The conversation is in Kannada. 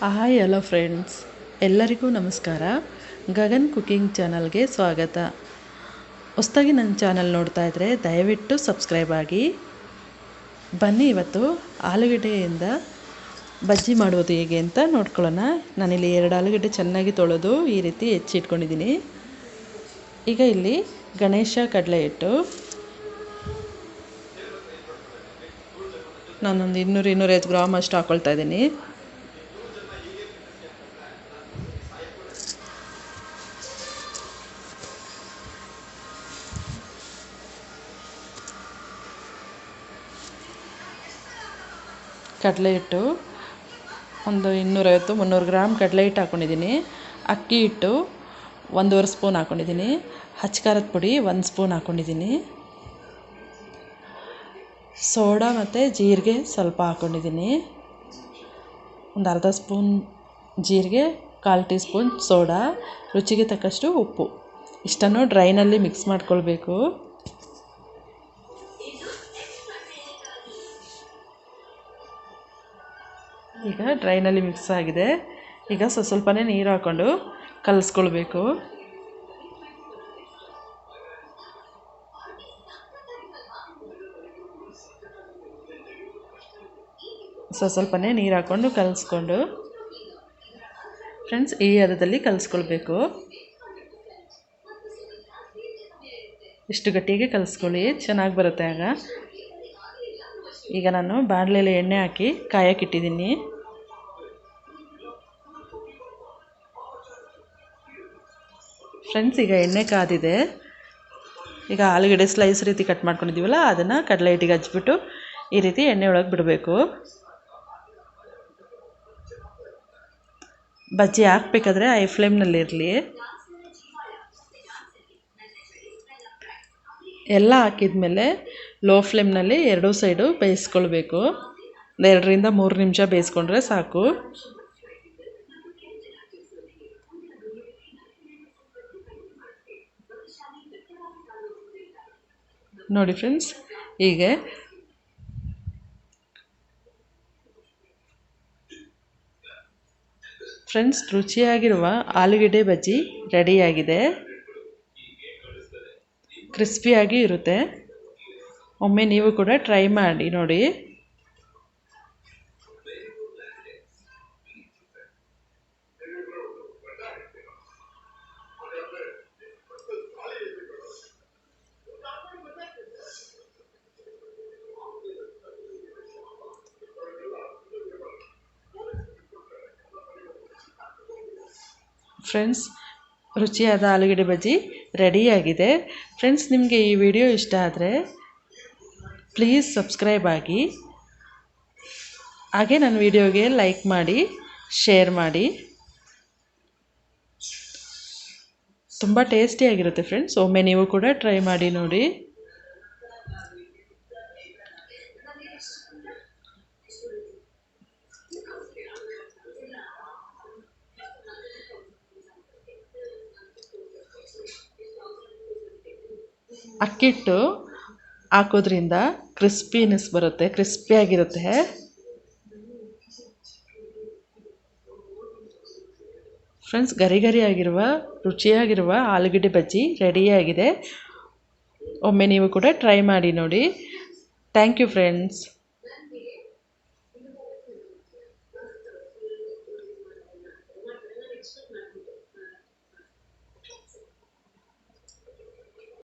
ಹಾಯ್ ಹಲೋ ಫ್ರೆಂಡ್ಸ್ ಎಲ್ಲರಿಗೂ ನಮಸ್ಕಾರ. ಗಗನ್ ಕುಕಿಂಗ್ ಚಾನಲ್ಗೆ ಸ್ವಾಗತ. ಹೊಸ್ದಾಗಿ ನನ್ನ ಚಾನಲ್ ನೋಡ್ತಾ ಇದ್ದರೆ ದಯವಿಟ್ಟು ಸಬ್ಸ್ಕ್ರೈಬ್ ಆಗಿ. ಬನ್ನಿ ಇವತ್ತು ಆಲೂಗಡ್ಡೆಯಿಂದ ಬಜ್ಜಿ ಮಾಡೋದು ಹೇಗೆ ಅಂತ ನೋಡ್ಕೊಳ್ಳೋಣ. ನಾನಿಲ್ಲಿ ಎರಡು ಆಲೂಗಡ್ಡೆ ಚೆನ್ನಾಗಿ ತೊಳೆದು ಈ ರೀತಿ ಹೆಚ್ಚಿಟ್ಕೊಂಡಿದ್ದೀನಿ. ಈಗ ಇಲ್ಲಿ ಗಣೇಶ ಕಡಲೆ ಹಿಟ್ಟು. ನಾನೊಂದು ಇನ್ನೂರು ಇನ್ನೂರೈದು ಗ್ರಾಮ್ ಅಷ್ಟು ಹಾಕ್ಕೊಳ್ತಾ ಇದ್ದೀನಿ. ಕಡಲೆ ಹಿಟ್ಟು ಒಂದು ಇನ್ನೂರೈವತ್ತು, ಮುನ್ನೂರು ಗ್ರಾಮ್ ಕಡಲೆ ಹಿಟ್ಟು ಹಾಕ್ಕೊಂಡಿದ್ದೀನಿ ಅಕ್ಕಿ ಹಿಟ್ಟು ಒಂದೂವರೆ ಸ್ಪೂನ್ ಹಾಕ್ಕೊಂಡಿದ್ದೀನಿ ಖಾರದ ಪುಡಿ ಒಂದು ಸ್ಪೂನ್ ಹಾಕ್ಕೊಂಡಿದ್ದೀನಿ ಸೋಡಾ ಮತ್ತು ಜೀರಿಗೆ ಸ್ವಲ್ಪ ಹಾಕ್ಕೊಂಡಿದ್ದೀನಿ ಒಂದು ಅರ್ಧ ಸ್ಪೂನ್ ಜೀರಿಗೆ, ಕಾಲು ಟೀ ಸ್ಪೂನ್ ಸೋಡಾ, ರುಚಿಗೆ ತಕ್ಕಷ್ಟು ಉಪ್ಪು. ಇಷ್ಟನ್ನು ಡ್ರೈನಲ್ಲಿ ಮಿಕ್ಸ್ ಮಾಡ್ಕೊಳ್ಬೇಕು. ಈಗ ಡ್ರೈನಲ್ಲಿ ಮಿಕ್ಸ್ ಆಗಿದೆ. ಈಗ ಸ್ವಲ್ಪ ಸ್ವಲ್ಪನೇ ನೀರು ಹಾಕ್ಕೊಂಡು ಕಲಿಸ್ಕೊಳ್ಬೇಕು. ಸ್ವಲ್ಪ ಸ್ವಲ್ಪನೇ ನೀರು ಹಾಕ್ಕೊಂಡು ಕಲಸ್ಕೊಂಡು ಫ್ರೆಂಡ್ಸ್ ಈ ಹದದಲ್ಲಿ ಕಲಿಸ್ಕೊಳ್ಬೇಕು. ಇಷ್ಟು ಗಟ್ಟಿಗೆ ಕಲಿಸ್ಕೊಳ್ಳಿ, ಚೆನ್ನಾಗಿ ಬರುತ್ತೆ ಆಗ. ಈಗ ನಾನು ಬಾಣಲೆಯಲ್ಲಿ ಎಣ್ಣೆ ಹಾಕಿ ಕಾಯಕ್ಕಿಟ್ಟಿದ್ದೀನಿ ಫ್ರೆಂಡ್ಸ್, ಈಗ ಎಣ್ಣೆ ಕಾದಿದೆ. ಈಗ ಆಲೂಗಡ್ಡೆ ಸ್ಲೈಸ್ ರೀತಿ ಕಟ್ ಮಾಡ್ಕೊಂಡಿದ್ದೀವಲ್ಲ, ಅದನ್ನು ಕಡಲೆ ಹಿಟ್ಟಿಗೆ ಹಚ್ಬಿಟ್ಟು ಈ ರೀತಿ ಎಣ್ಣೆ ಒಳಗೆ ಬಿಡಬೇಕು. ಬಜ್ಜಿ ಹಾಕ್ಬೇಕಾದ್ರೆ ಐ ಫ್ಲೇಮ್ನಲ್ಲಿರಲಿ ಎಲ್ಲ ಹಾಕಿದ್ಮೇಲೆ ಲೋ ಫ್ಲೇಮ್ನಲ್ಲಿ ಎರಡೂ ಸೈಡು ಬೇಯಿಸ್ಕೊಳ್ಬೇಕು. ಎರಡರಿಂದ ಮೂರು ನಿಮಿಷ ಬೇಯಿಸ್ಕೊಂಡ್ರೆ ಸಾಕು. ನೋಡಿ ಫ್ರೆಂಡ್ಸ್, ಹೀಗೆ. ಫ್ರೆಂಡ್ಸ್, ರುಚಿಯಾಗಿರುವ ಆಲೂಗಡ್ಡೆ ಬಜ್ಜಿ ರೆಡಿಯಾಗಿದೆ. ಕ್ರಿಸ್ಪಿಯಾಗಿ ಇರುತ್ತೆ. ಒಮ್ಮೆ ನೀವು ಕೂಡ ಟ್ರೈ ಮಾಡಿ ನೋಡಿ. ಫ್ರೆಂಡ್ಸ್ ರುಚಿಯಾದ ಆಲೂಗಡ್ಡೆ ಬಜ್ಜಿ ರೆಡಿಯಾಗಿದೆ. ಫ್ರೆಂಡ್ಸ್ ನಿಮಗೆ ಈ ವಿಡಿಯೋ ಇಷ್ಟ ಆದರೆ ಪ್ಲೀಸ್ ಸಬ್ಸ್ಕ್ರೈಬ್ ಆಗಿ. ಹಾಗೆ ನನ್ನ ವಿಡಿಯೋಗೆ ಲೈಕ್ ಮಾಡಿ ಶೇರ್ ಮಾಡಿ. ತುಂಬ ಟೇಸ್ಟಿಯಾಗಿರುತ್ತೆ ಫ್ರೆಂಡ್ಸ್ ಒಮ್ಮೆ ನೀವು ಕೂಡ ಟ್ರೈ ಮಾಡಿ ನೋಡಿ. ಅಕ್ಕಿಟ್ಟು ಹಾಕೋದ್ರಿಂದ ಕ್ರಿಸ್ಪಿನೆಸ್ ಬರುತ್ತೆ ಕ್ರಿಸ್ಪಿಯಾಗಿರುತ್ತೆ ಫ್ರೆಂಡ್ಸ್ ಗರಿ ಗರಿಯಾಗಿರುವ ರುಚಿಯಾಗಿರುವ ಆಲೂಗಡ್ಡೆ ಬಜ್ಜಿ ರೆಡಿಯಾಗಿದೆ ಒಮ್ಮೆ ನೀವು ಕೂಡ ಟ್ರೈ ಮಾಡಿ ನೋಡಿ. Thank you friends